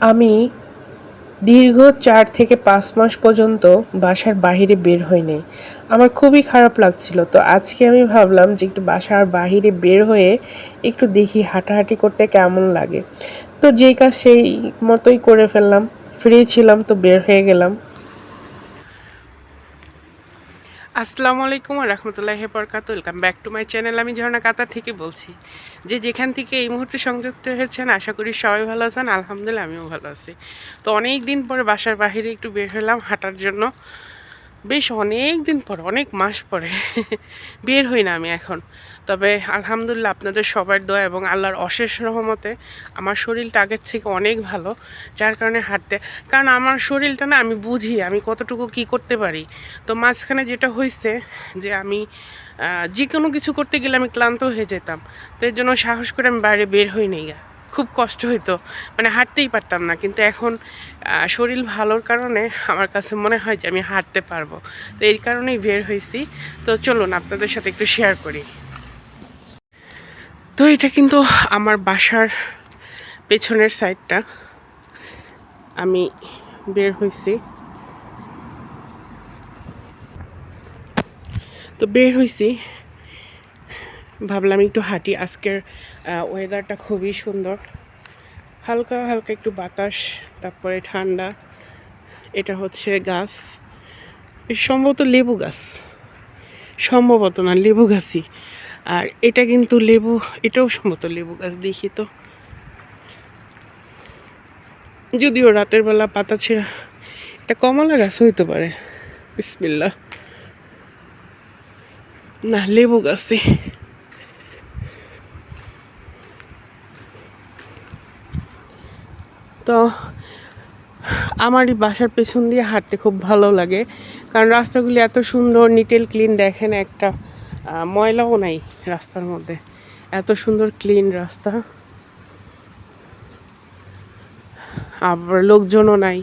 আমি দীর্ঘ চার থেকে পাঁচ মাস পর্যন্ত বাসার বাহিরে বের হইনি। আমার খুবই খারাপ লাগছিল। তো আজকে আমি ভাবলাম যে একটু বাসার বাহিরে বের হয়ে একটু দেখি হাঁটাহাঁটি করতে কেমন লাগে। তো যেই কাজ সেই মতোই করে ফেললাম। ফ্রি ছিলাম তো বের হয়ে গেলাম। আসসালামু আলাইকুম আর রহমতুল্লাহ বরকাত welcome back to my channel আমি ঝর্ণা কাতার থেকে বলছি যে যেখান থেকে এই মুহূর্তে সংযুক্ত হয়েছেন, আশা করি সবাই ভালো আছেন। আলহামদুলিল্লাহ, আমিও ভালো আছি। তো অনেক দিন পরে বাসার বাহিরে একটু বের হলাম হাঁটার জন্য। বেশ অনেক দিন পর, অনেক মাস পরে। বের হই না আমি এখন। তবে আলহামদুলিল্লাহ আপনাদের সবার দোয়া এবং আল্লাহর অশেষ রহমতে আমার শরীরটা আগের থেকে অনেক ভালো, যার কারণে হাঁটতে কারণ আমার শরীরটা না আমি বুঝি, আমি কতটুকু কি করতে পারি। তো মাঝখানে যেটা হয়েছে যে আমি যে কোনো কিছু করতে গেলে আমি ক্লান্ত হয়ে যেতাম। তো এর জন্য সাহস করে আমি বাইরে বের হই নেই গা। খুব কষ্ট হইতো। মানে হাঁটতেই পারতাম না। কিন্তু এখন শরীর ভালোর কারণে আমার কাছে মনে হয় যে আমি হাঁটতে পারব। তো এই কারণেই বের হয়েছি তো চলুন, আপনাদের সাথে একটু শেয়ার করি। তো এটা কিন্তু আমার বাসার পেছনের সাইডটা আমি বের হয়েছি তো বের হয়েছি ভাবলাম একটু হাঁটি। আজকের ওয়েদারটা খুবই সুন্দর। হালকা হালকা একটু বাতাস, তারপরে ঠান্ডা। এটা হচ্ছে গাছ। সম্ভবত লেবু গাছ। সম্ভবত না, লেবু গাছই। আর এটা কিন্তু লেবু, এটাও সম্ভবত লেবু গাছ, দেখি তো। যদিও রাতের বেলা পাতা ছেঁড়া, এটা কমলা গাছ হইতে পারে। বিসমিল্লা না, লেবু গাছই। তো আমার এই বাসার পেছন দিয়ে হাঁটতে খুব ভালো লাগে। কারণ রাস্তাগুলি এত সুন্দর নিটেল ক্লিন দেখেন একটা ময়লাও নাই রাস্তার মধ্যে। এত সুন্দর ক্লিন রাস্তা। আবার লোকজনও নাই,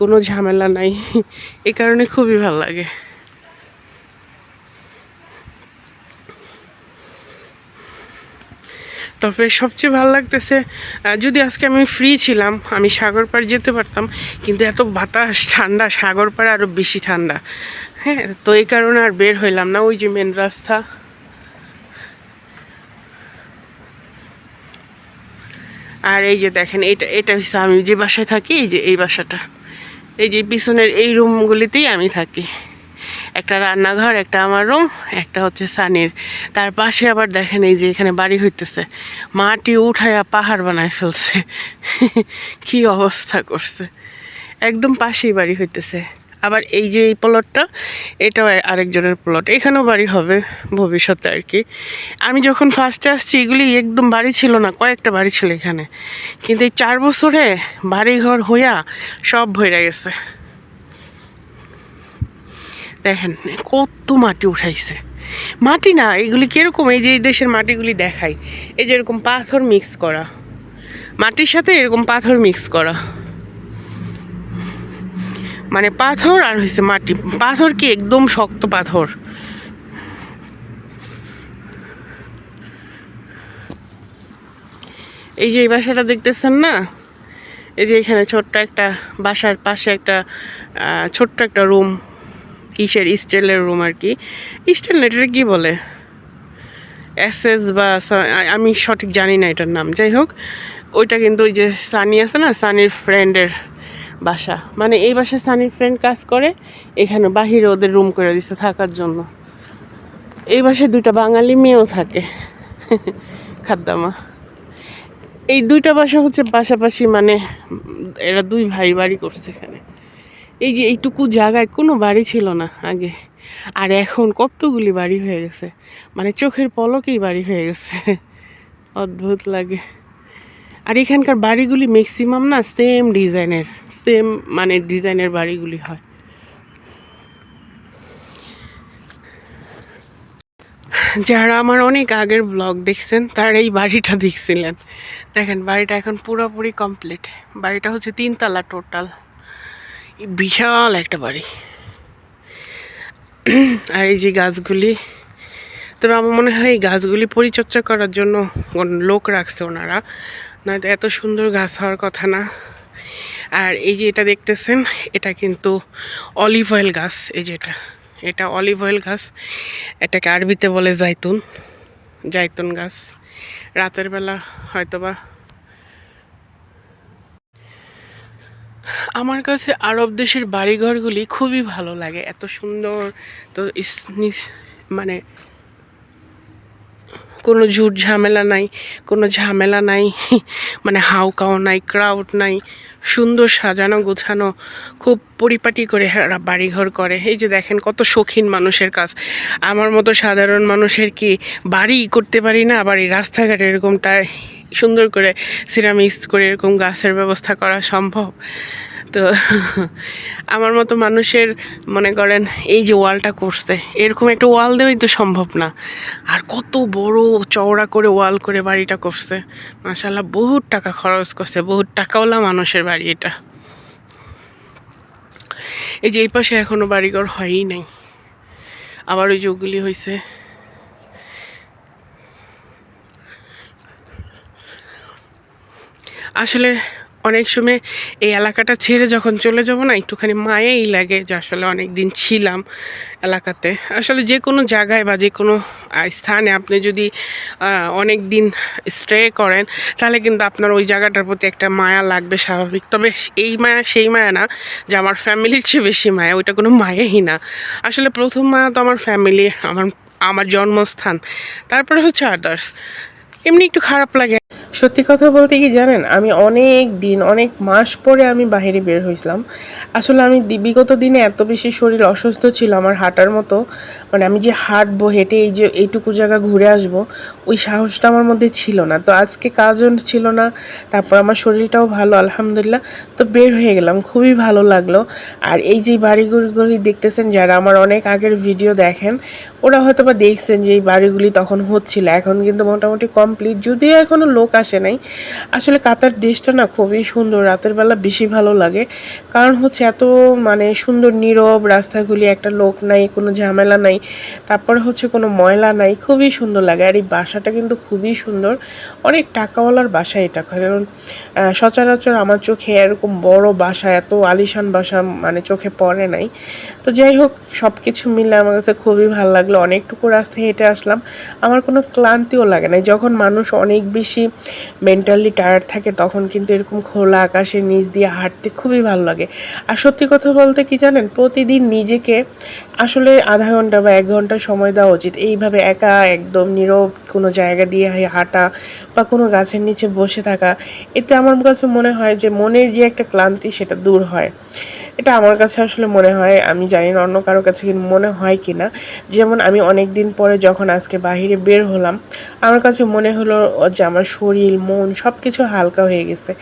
কোনো ঝামেলা নাই। এ কারণে খুবই ভালো লাগে। তবে সবচেয়ে ভালো লাগতেছে যদি আজকে আমি ফ্রি ছিলাম, আমি সাগর পাড় যেতে পারতাম, কিন্তু এত বাতাস, ঠান্ডা, সাগর পাড়ে আরও বেশি ঠান্ডা। হ্যাঁ তো এই কারণে আর বের হইলাম না, ওই যে মেন রাস্তা। আর এই যে দেখেন, এটা এটা হচ্ছে আমি যে বাসায় থাকি, এই যে এই বাসাটা। এই যে পিছনের এই রুমগুলিতেই আমি থাকি। একটা রান্নাঘর, একটা আমার রুম একটা হচ্ছে সানির। তার পাশে আবার দেখেন এই যে এখানে বাড়ি হইতেছে। মাটি উঠায়া পাহাড় বানায় ফেলছে। কি অবস্থা করছে। একদম পাশেই বাড়ি হইতেছে। আবার এই যে এই প্লটটা এটাও আরেকজনের প্লট এখানেও বাড়ি হবে ভবিষ্যতে আর কি। আমি যখন ফার্স্টে আসছি, এগুলি একদম বাড়ি ছিল না, কয়েকটা বাড়ি ছিল এখানে। কিন্তু এই চার বছরে বাড়িঘর হইয়া সব ভরে গেছে। দেখেন, কত মাটি উঠাইছে। মাটি না, এগুলি কীরকম? এই যে এই দেশের মাটিগুলি দেখায় এই যে এরকম পাথর মিক্স করা। মাটির সাথে এরকম পাথর মিক্স করা। মানে পাথর আর হয়েছে মাটি। পাথর কি একদম শক্ত পাথর? এই যে এই বাসাটা দেখতেছেন না? এই যে এখানে ছোট্ট একটা বাসার পাশে একটা ছোট্ট একটা রুম কিসের স্টিলের রুম আর কি। স্টিল নেটের কি বলে? এসএস বা আমি সঠিক জানি না এটার নাম। যাই হোক, ওইটা কিন্তু ওই যে সানি আছে না, সানির ফ্রেন্ডের বাসা। মানে এই বাসায় সানির ফ্রেন্ড কাজ করে, এখানে বাহিরে ওদের রুম করে দিচ্ছে থাকার জন্য। এই বাসায় দুইটা বাঙালি মেয়েও থাকে। খাদ্দামা। এই দুইটা বাসা হচ্ছে পাশাপাশি মানে এরা দুই ভাই বাড়ি করছে এখানে। এই যে এইটুকু জায়গায় কোনো বাড়ি ছিল না আগে। আর এখন কতগুলি বাড়ি হয়ে গেছে। মানে চোখের পলকেই বাড়ি হয়ে গেছে। অদ্ভুত লাগে। আর এখানকার বাড়িগুলি ম্যাক্সিমাম না সেম ডিজাইনের সেম মানে ডিজাইনের বাড়িগুলি হয়। যারা আমার অনেক আগের ব্লগ দেখছেন, তারা এই বাড়িটা দেখছিলেন। দেখেন, বাড়িটা এখন পুরোপুরি কমপ্লিট বাড়িটা হচ্ছে তিনতলা টোটাল বিশাল একটা বাড়ি। আর এই যে গাছগুলি, তবে আমার মনে হয় এই গাছগুলি পরিচর্যা করার জন্য লোক রাখছে ওনারা। নয়তো এত সুন্দর গাছ হওয়ার কথা না। আর এই যে এটা দেখতেছেন, এটা কিন্তু অলিভ অয়েল গাছ। এই যে এটা এটা অলিভ অয়েল গাছ। এটাকে আরবিতে বলে জাইতুন জাইতুন গাছ। রাতের বেলা হয়তোবা আমার কাছে আরব দেশের বাড়িঘরগুলি খুবই ভালো লাগে। এত সুন্দর, তো মানে কোনো ঝুট ঝামেলা নাই, কোনো ঝামেলা নাই মানে হাউকাও নাই ক্রাউড নাই, সুন্দর সাজানো গোছানো, খুব পরিপাটি করে বাড়িঘর করে। এই যে দেখেন কত শৌখিন মানুষের কাজ। আমার মতো সাধারণ মানুষের কি বাড়ি করতে পারি না? আবার এই রাস্তাঘাটে এরকমটা সুন্দর করে সিরামিক্স করে এরকম গাছের ব্যবস্থা করা সম্ভব? তো আমার মতো মানুষের, মনে করেন, এই যে ওয়ালটা করছে, এরকম একটা ওয়াল দেওয়াই তো সম্ভব না। আর কত বড় চওড়া করে ওয়াল করে বাড়িটা করছে। মাসাল্লাহ বহুত টাকা খরচ করছে, বহুত টাকাওয়ালা মানুষের বাড়ি এটা। এই যে এই পাশে এখনও বাড়িঘর হয়ই নাই। আবার ওই যে ওগুলি হয়েছে আসলে অনেক সময় এই এলাকাটা ছেড়ে যখন চলে যাব না, একটুখানি মায়েই লাগে যে আসলে অনেক দিন ছিলাম এলাকাতে। আসলে যে কোনো জায়গায় বা যে কোনো স্থানে আপনি যদি অনেক দিন স্টে করেন, তাহলে কিন্তু আপনার ওই জায়গাটার প্রতি একটা মায়া লাগবে স্বাভাবিক। তবে এই মায়া, সেই মায়া না যে আমার ফ্যামিলির চেয়ে বেশি মায়া, ওইটা কোনো মায়াই না। আসলে প্রথম মায়া তো আমার ফ্যামিলি, আমার আমার জন্মস্থান, তারপরে হচ্ছে আদার্স এমনি একটু খারাপ লাগে। সত্যি কথা বলতে কি জানেন, আমি অনেক দিন, অনেক মাস পরে আমি বাইরে বের হয়েছিলাম। আসলে আমি বিগত দিনে এত বেশি শরীর অসুস্থ ছিল আমার হাঁটার মতো। মানে আমি যে হাঁটবো, হেঁটে এই যে এইটুকু জায়গা ঘুরে আসব, ওই সাহসটা আমার মধ্যে ছিল না। তো আজকে কাজও ছিল না, তারপর আমার শরীরটাও ভালো, আলহামদুলিল্লাহ। তো বের হয়ে গেলাম, খুবই ভালো লাগল। আর এই যে বাড়িগুলি দেখতেছেন, যারা আমার অনেক আগের ভিডিও দেখেন, ওরা হয়তো বা দেখছেন যে এই বাড়িগুলি তখন হচ্ছিল। এখন কিন্তু মোটামুটি কমপ্লিট যদিও এখনও লোক আসে নাই। আসলে কাতার দেশটা না খুবই সুন্দর, রাতের বেলা বেশি ভালো লাগে। কারণ হচ্ছে এত মানে সুন্দর, নীরব রাস্তাগুলি, একটা লোক নাই, কোনো ঝামেলা নাই, তারপরে হচ্ছে কোনো ময়লা নাই, খুবই সুন্দর লাগে। আর এই বাসাটা কিন্তু খুবই সুন্দর। অনেক টাকাওয়ালার বাসা এটা। কারণ সচরাচর আমার চোখে এরকম বড় বাসা, এত আলিশান বাসা মানে চোখে পড়ে নাই। তো যাই হোক সব কিছু মিলে আমার কাছে খুবই ভালো লাগল। অনেকটুকু রাস্তা হেঁটে আসলাম। আমার কোনো ক্লান্তিও লাগে না যখন মানুষ অনেক বেশি মেন্টালি টায়ার্ড থাকে, তখন কিন্তু এরকম খোলা আকাশের নিচ দিয়ে হাঁটতে খুবই ভালো লাগে। আর সত্যি কথা বলতে কি জানেন, প্রতিদিন নিজেকে আসলে আধা ঘণ্টা বা এক ঘণ্টা সময় দেওয়া উচিত। এইভাবে একা, একদম নীরব কোনো জায়গা দিয়ে হাঁটা বা কোনো গাছের নিচে বসে থাকা, এতে আমার কাছে মনে হয় যে মনের যে একটা ক্লান্তি সেটা দূর হয়। এটা আমার কাছে আসলে মনে হয়, আমি জানি না অন্য কারও কাছে মনে হয় কি না যেমন আমি অনেক দিন পরে যখন আজকে বাহিরে বের হলাম, আমার কাছে মনে হলো যে আমার শরীর, মন সব কিছু হালকা হয়ে গেছে।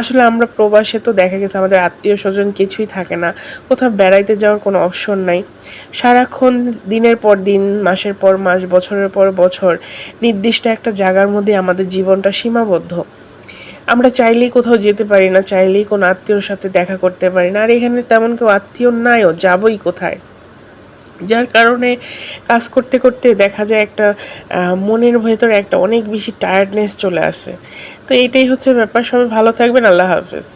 আসলে আমরা প্রবাসে তো দেখা গেছে আমাদের আত্মীয় স্বজন কিছুই থাকে না, কোথাও বেড়াইতে যাওয়ার কোনো অপশন নাই। সারাক্ষণ দিনের পর দিন, মাসের পর মাস, বছরের পর বছর নির্দিষ্ট একটা জায়গার মধ্যে আমাদের জীবনটা সীমাবদ্ধ। আমরা চাইলেই কোথাও যেতে পারি না, চাইলেই কোনো আত্মীয়র সাথে দেখা করতে পারি না। আর এখানে তেমন কেউ আত্মীয় নাইও, যাবই কোথায়? যার কারণে কাজ করতে করতে দেখা যায় একটা মনের ভেতরে একটা অনেক বেশি টায়ার্ডনেস চলে আসে। তো এটাই হচ্ছে ব্যাপার। সবাই ভালো থাকবেন, আল্লাহ হাফেজ।